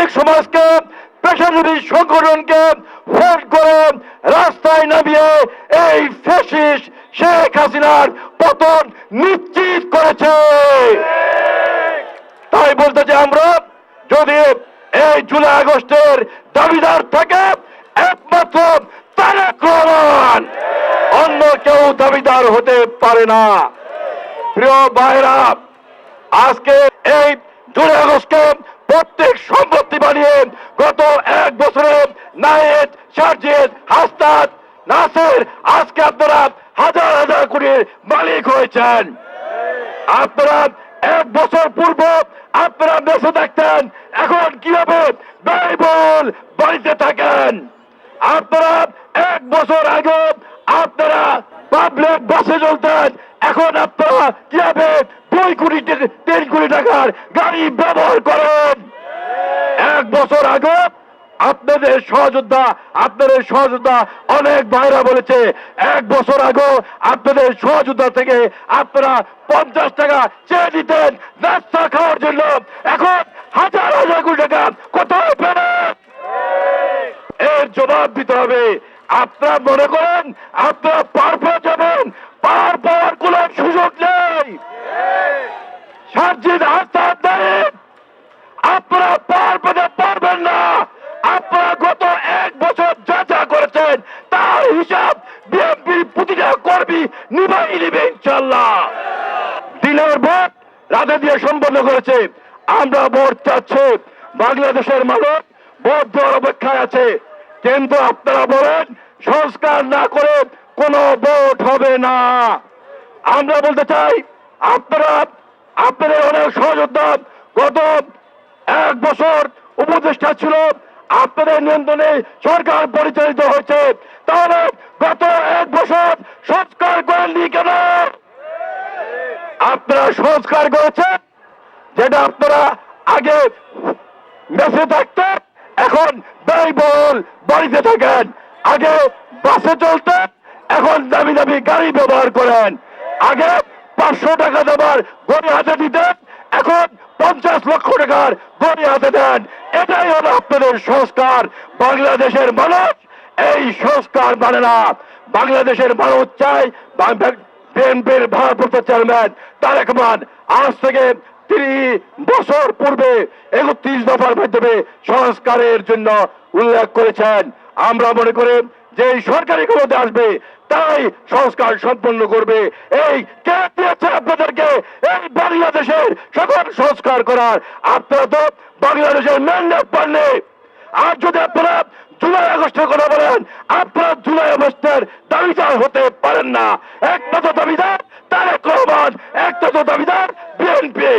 শ্রমিক সমাজকে, পেশাজীবী সংগঠনকে ফোন করে রাস্তায় নামিয়ে এই ফ্যাসিস্ট শেখ হাসিনার পতন নিশ্চিত করেছে। তাই বলতে চাই আমরা, যদি এই জুলাই আগস্টের দাবিদার থাকে, একমাত্র তারেক রহমান। অন্য কেউ দাবিদার হতে পারে না। প্রিয় ভাইরা আজকে এই জুলাই আগস্টকে প্রত্যেক সম্পত্তি বানিয়ে গত এক বছরে নায়েদ, সার্জিদ, হাস্তাদ, নাসের, আজকে আপনারা হাজার হাজার কোটির মালিক হয়েছেন। আপনারা এক বছর পূর্ব আপনারা বেঁচে থাকতেন, এখন কীভাবে ব্যয়বহুল বাড়িতে থাকেন? আপনারা এক বছর আগে আপনারা পাবলিক বাসে চলতেন, এখন আপনারা কীভাবে দুই কোটি তিন কোটি টাকার গাড়ি ব্যবহার করেন? এক বছর আগে আপনাদের সহযোদ্ধা আপনাদের সহযোদ্ধা অনেক ভাইরা বলেছে, এক বছর আগে আপনাদের সহযোদ্ধা থেকে আপনারা পঞ্চাশ টাকা চেয়ে দিতেন নাস্তা খাওয়ার জন্য। এখন হাজার হাজার কোটি টাকা কোথায় পেলেন এর জবাব দিতে হবে। আপনারা মনে করেন, আপনারা পার পেয়ে যাবেন, পার পাওয়ার কোন সুযোগ নেই। সার্জিদ আস্তাদ গত এক বছর যা যা করেছেন, তার হিসাব বিএনপির প্রতিটা কর্মী নিভাই নিবে ইনশাল্লাহ দিনের ভোট রাতে দিয়ে সম্পন্ন করেছে। আমরা ভোট চাচ্ছি। বাংলাদেশের মানুষ ভোট দেওয়ার অপেক্ষায় আছে। কিন্তু আপনারা বলেন, সংস্কার না করে কোনো ভোট হবে না। আমরা বলতে চাই, আপনারা, আপনাদের অনেক সহযোদ্ধা গত এক বছর উপদেষ্টা ছিল আপনাদের নিয়ন্ত্রণে সরকার পরিচালিত হয়েছে। তাহলে গত এক বছর সংস্কার করেননি কেন? আপনারা সংস্কার করেছেন, যেটা আপনারা আগে বেঁচে থাকতেন, এখন ব্যয়বহুল বাড়িতে থাকেন। আগে বাসে চলতেন, এখন দামি দামি গাড়ি ব্যবহার করেন। আগে পাঁচশো টাকা দেবার গড়ি হাতে দিতেন, এখন পঞ্চাশ লক্ষ টাকার গড়ি হাতে দেন। এটাই হলো আপনাদের সংস্কার, বাংলাদেশের মানুষ এই সংস্কার মানে না। বাংলাদেশের মানুষ চাই বিএনপির ভারপ্রাপ্ত চেয়ারম্যান তারেক রহমান। আজ থেকে তিরিশ বছর পূর্বে একত্রিশ দফার মাধ্যমে সংস্কারের জন্য উল্লেখ করেছেন। আমরা মনে করি যে এই সরকারি ক্ষমতা আসবে তাই সংস্কার সম্পন্ন করবে। এই কে দিয়েছে আপনাদেরকে। এই বাংলাদেশের সকল সংস্কার করার আপনারা তো বাংলাদেশের ম্যান্ডেট পাননি। আর যদি আপনারা জুলাই আগস্টের কথা বলেন, আপনারা জুলাই আগস্টের দাবিদার হতে পারেন না। একমাত্র দাবিদার, তারেক রহমান একমাত্র দাবিদার, বিএনপি।